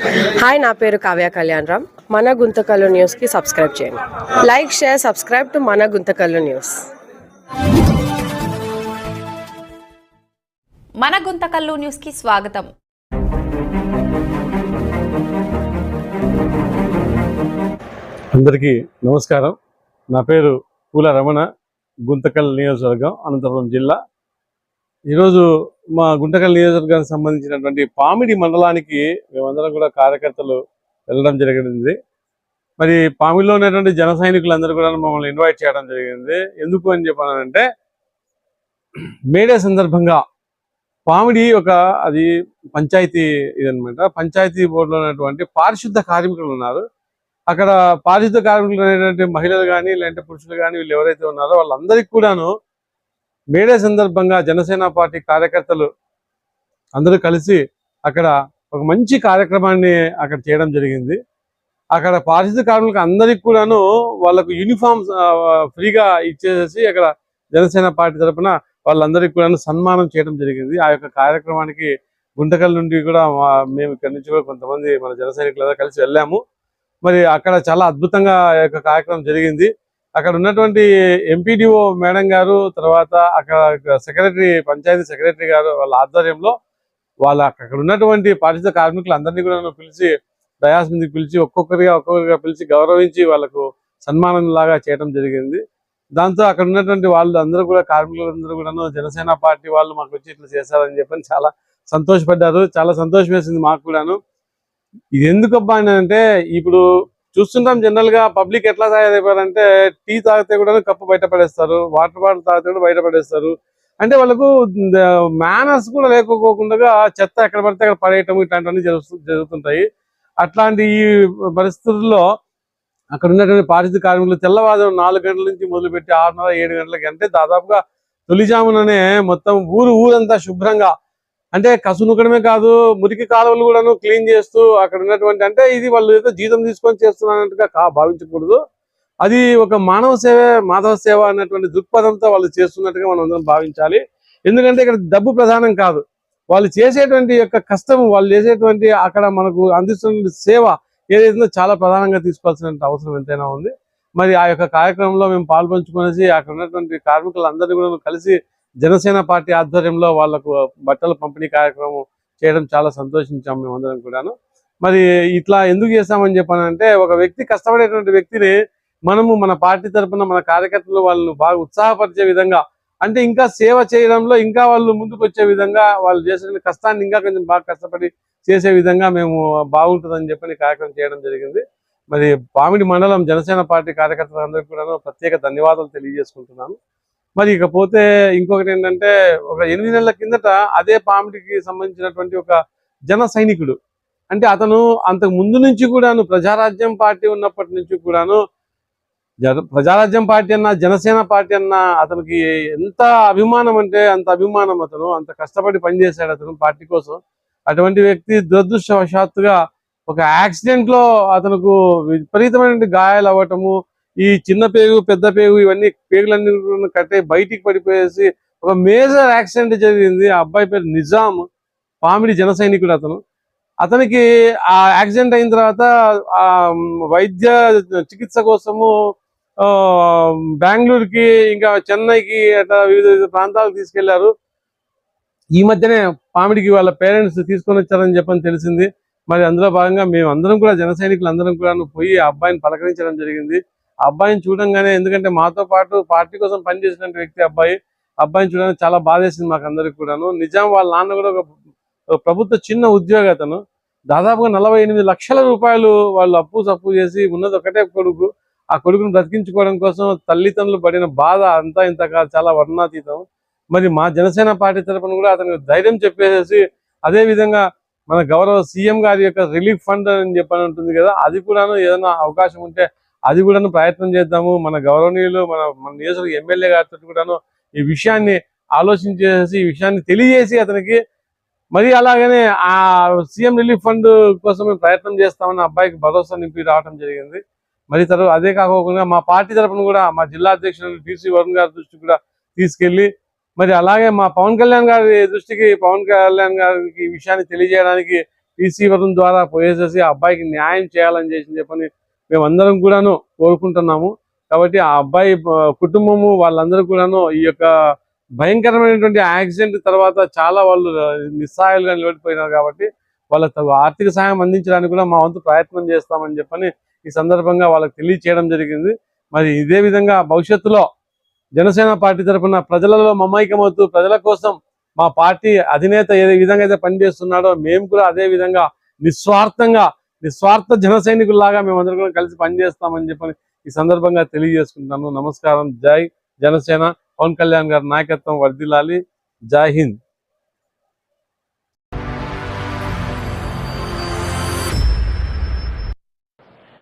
Hi నా పేరు కావ్య కళ్యాణ్ రామ్. మన గుంతకల్లు న్యూస్కి సబ్స్క్రైబ్ చేయండి. లైక్ షేర్ సబ్స్క్రైబ్ టు మన గుంతకల్లు న్యూస్ మన గుంతకల్లు న్యూస్కి స్వాగతం. అందరికీ నమస్కారం. నా పేరు పూల రమణ గుంతకల్ నియోజకవర్గం అనంతపురం జిల్లా ఈరోజు మా గుంటకల్ నియోజకవర్గానికి సంబంధించినటువంటి పామిడి మండలానికి మేమందరం కూడా కార్యకర్తలు వెళ్ళడం జరిగింది. మరి పామిడిలో ఉన్నటువంటి జన సైనికులందరూ కూడా మమ్మల్ని ఇన్వైట్ చేయడం జరిగింది. ఎందుకు అని చెప్పానంటే మేడే సందర్భంగా పామిడి ఒక అది పంచాయతీ ఇదనమాట పంచాయతీ బోర్డులో ఉన్నటువంటి పారిశుద్ధ కార్మికులు ఉన్నారు. అక్కడ పారిశుద్ధ కార్మికులు అనేటువంటి మహిళలు కానీ లేదంటే పురుషులు కానీ వీళ్ళు ఎవరైతే ఉన్నారో వాళ్ళందరికీ కూడాను మేడే సందర్భంగా జనసేన పార్టీ కార్యకర్తలు అందరూ కలిసి అక్కడ ఒక మంచి కార్యక్రమాన్ని అక్కడ చేయడం జరిగింది. అక్కడ పారిశుద్ధ కార్మికులకు అందరికి కూడాను వాళ్ళకు యూనిఫామ్స్ ఫ్రీగా ఇచ్చేసేసి అక్కడ జనసేన పార్టీ తరపున వాళ్ళందరికీ కూడాను సన్మానం చేయడం జరిగింది. ఆ యొక్క కార్యక్రమానికి గుంటకల్ నుండి కూడా మేము ఇక్కడి నుంచి కూడా కొంతమంది మన జన సైనికులు కలిసి వెళ్ళాము. మరి అక్కడ చాలా అద్భుతంగా ఆ యొక్క కార్యక్రమం జరిగింది. అక్కడ ఉన్నటువంటి ఎంపీడీఓ మేడం గారు తర్వాత అక్కడ సెక్రటరీ పంచాయతీ సెక్రటరీ గారు వాళ్ళ ఆధ్వర్యంలో వాళ్ళ అక్కడ ఉన్నటువంటి పారిశుద్ధ కార్మికులు అందరినీ కూడా పిలిచి డయాస్ మీదకి పిలిచి ఒక్కొక్కరిగా ఒక్కొక్కరిగా పిలిచి గౌరవించి వాళ్ళకు సన్మానం లాగా చేయడం జరిగింది. దాంతో అక్కడ ఉన్నటువంటి వాళ్ళు అందరూ కూడా కార్మికులందరూ కూడాను జనసేన పార్టీ వాళ్ళు మాకు వచ్చి ఇట్లా చేశారని చెప్పని చాలా సంతోషపడ్డారు. చాలా సంతోషం వేసింది మాకు కూడాను. ఇది ఎందుకు అబ్బా అని అంటే ఇప్పుడు చూస్తుంటాం జనరల్గా పబ్లిక్ ఎట్లా తయారైపోయారంటే టీ తాగితే కూడా కప్పు బయట పడేస్తారు వాటర్ బాటిల్ తాగితే కూడా బయట పడేస్తారు. అంటే వాళ్ళకు మేనర్స్ కూడా లేకపోకుండా చెత్త ఎక్కడ పడితే అక్కడ పడేయటం ఇట్లాంటివన్నీ జరుగు జరుగుతుంటాయి. అట్లాంటి ఈ పరిస్థితుల్లో అక్కడ ఉన్నటువంటి పారిశుద్ధ్య కార్మికులు తెల్లవారు నాలుగు గంటల నుంచి మొదలుపెట్టి ఆరున్నర ఏడు గంటలకి అంటే దాదాపుగా తొలిజాముననే మొత్తం ఊరు ఊరంతా శుభ్రంగా అంటే కసునుకడమే కాదు మురికి కాలువలు కూడాను క్లీన్ చేస్తూ అక్కడ ఉన్నటువంటి అంటే ఇది వాళ్ళు ఏదో జీతం తీసుకొని చేస్తున్నట్టుగా భావించకూడదు. అది ఒక మానవ సేవ మాధవ సేవ అన్నటువంటి దృక్పథంతో వాళ్ళు చేస్తున్నట్టుగా మనం అందరం భావించాలి. ఎందుకంటే ఇక్కడ డబ్బు ప్రధానం కాదు. వాళ్ళు చేసేటువంటి యొక్క కష్టం వాళ్ళు చేసేటువంటి అక్కడ మనకు అందిస్తున్న సేవ ఏదైతుందో చాలా ప్రధానంగా తీసుకోవాల్సిన అవసరం ఎంతైనా ఉంది. మరి ఆ యొక్క కార్యక్రమంలో మేము పాల్పంచుకునేసి అక్కడ ఉన్నటువంటి కార్మికులందరినీ కూడా కలిసి జనసేన పార్టీ ఆధ్వర్యంలో వాళ్ళకు బట్టల పంపిణీ కార్యక్రమం చేయడం చాలా సంతోషించాం మేమందరం కూడాను. మరి ఇట్లా ఎందుకు చేస్తామని చెప్పానంటే ఒక వ్యక్తి కష్టపడేటువంటి వ్యక్తిని మనము మన పార్టీ తరపున మన కార్యకర్తలు వాళ్ళను బాగా ఉత్సాహపరిచే విధంగా అంటే ఇంకా సేవ చేయడంలో ఇంకా వాళ్ళు ముందుకు వచ్చే విధంగా వాళ్ళు చేసిన కష్టాన్ని ఇంకా కొంచెం బాగా కష్టపడి చేసే విధంగా మేము బాగుంటుందని చెప్పని కార్యక్రమం చేయడం జరిగింది. మరి పామిడి మండలం జనసేన పార్టీ కార్యకర్తలందరికీ కూడా ప్రత్యేక ధన్యవాదాలు తెలియజేసుకుంటున్నాను. మరి ఇకపోతే ఇంకొకటి ఏంటంటే ఒక ఎనిమిది నెలల కిందట అదే పామిడికి సంబంధించినటువంటి ఒక జన సైనికుడు. అంటే అతను అంతకు ముందు నుంచి కూడాను ప్రజారాజ్యం పార్టీ ఉన్నప్పటి నుంచి కూడాను జన ప్రజారాజ్యం పార్టీ అన్న జనసేన పార్టీ అన్న అతనికి ఎంత అభిమానం అంటే అంత అభిమానం అతను అంత కష్టపడి పనిచేశాడు అతను పార్టీ కోసం. అటువంటి వ్యక్తి దురదృష్టవశాత్తుగా ఒక యాక్సిడెంట్లో అతనికి విపరీతమైన గాయాలు అవ్వటము ఈ చిన్న పేగు పెద్ద పేగు ఇవన్నీ పేగులన్నీ కట్టే బయటికి పడిపోయేసి ఒక మేజర్ యాక్సిడెంట్ జరిగింది. ఆ అబ్బాయి పేరు నిజాం పామిడి జన సైనికుడు అతను. అతనికి ఆ యాక్సిడెంట్ అయిన తర్వాత ఆ వైద్య చికిత్స కోసము ఆ, బెంగళూరుకి ఇంకా చెన్నైకి అట్లా వివిధ వివిధ ప్రాంతాలకు తీసుకెళ్ళారు. ఈ మధ్యనే పామిడికి వాళ్ళ పేరెంట్స్ తీసుకొని వచ్చారని చెప్పని తెలిసింది. మరి అందులో భాగంగా మేము అందరం కూడా జన సైనికులు అందరం కూడా పోయి ఆ అబ్బాయిని పలకరించడం జరిగింది. అబ్బాయిని చూడంగానే ఎందుకంటే మాతో పాటు పార్టీ కోసం పనిచేసినటువంటి వ్యక్తి అబ్బాయి అబ్బాయిని చూడడానికి చాలా బాధేసింది మాకు అందరికి కూడాను. నిజాం వాళ్ళ నాన్న కూడా ఒక ప్రభుత్వ చిన్న ఉద్యోగి అతను. దాదాపుగా నలభై ఎనిమిది లక్షల రూపాయలు వాళ్ళు అప్పు సప్పు చేసి ఉన్నది ఒకటే కొడుకు. ఆ కొడుకును బ్రతికించుకోవడం కోసం తల్లిదండ్రులు పడిన బాధ అంతా ఇంత చాలా వర్ణాతీతం. మరి మా జనసేన పార్టీ తరపున కూడా అతనికి ధైర్యం చెప్పేసేసి అదే విధంగా మన గౌరవ సీఎం గారి యొక్క రిలీఫ్ ఫండ్ అని చెప్పని ఉంటుంది కదా అది కూడాను ఏదైనా అవకాశం ఉంటే అది కూడాను ప్రయత్నం చేద్దాము. మన గౌరవనీయులు మన మన నియోజకవర్గ ఎమ్మెల్యే గారితో కూడాను ఈ విషయాన్ని ఆలోచించేసి ఈ విషయాన్ని తెలియజేసి అతనికి మరి అలాగనే ఆ సీఎం రిలీఫ్ ఫండ్ కోసం మేము ప్రయత్నం చేస్తామని అబ్బాయికి భరోసా నింపి రావడం జరిగింది. మరి తర్వాత అదే కాకుండా మా పార్టీ తరపున కూడా మా జిల్లా అధ్యక్షుడు టీసీ వరుణ్ గారి దృష్టికి కూడా తీసుకెళ్ళి మరి అలాగే మా పవన్ కళ్యాణ్ గారి దృష్టికి పవన్ కళ్యాణ్ గారికి ఈ విషయాన్ని తెలియజేయడానికి టీసీ వరుణ్ ద్వారా పోయేసేసి ఆ అబ్బాయికి న్యాయం చేయాలని చేసి చెప్పని మేమందరం కూడాను కోరుకుంటున్నాము. కాబట్టి ఆ అబ్బాయి కుటుంబము వాళ్ళందరూ కూడాను ఈ యొక్క భయంకరమైనటువంటి యాక్సిడెంట్ తర్వాత చాలా వాళ్ళు నిస్సహాయాలుగా నిలబడిపోయినారు కాబట్టి వాళ్ళ ఆర్థిక సహాయం అందించడానికి కూడా మా వంతు ప్రయత్నం చేస్తామని చెప్పని ఈ సందర్భంగా వాళ్ళకి తెలియచేయడం జరిగింది. మరి ఇదే విధంగా భవిష్యత్తులో జనసేన పార్టీ తరఫున ప్రజలలో మమైకమవుతూ ప్రజల కోసం మా పార్టీ అధినేత ఏ విధంగా అయితే పనిచేస్తున్నాడో మేము కూడా అదే విధంగా నిస్వార్థంగా నిస్వార్థ జన సైనికుల్లాగా మేమందరం కూడా కలిసి పనిచేస్తామని చెప్పని ఈ సందర్భంగా తెలియజేసుకుంటున్నాను. నమస్కారం. జై జనసేన. పవన్ కళ్యాణ్ గారి నాయకత్వం వర్దిలాలి జై హింద్.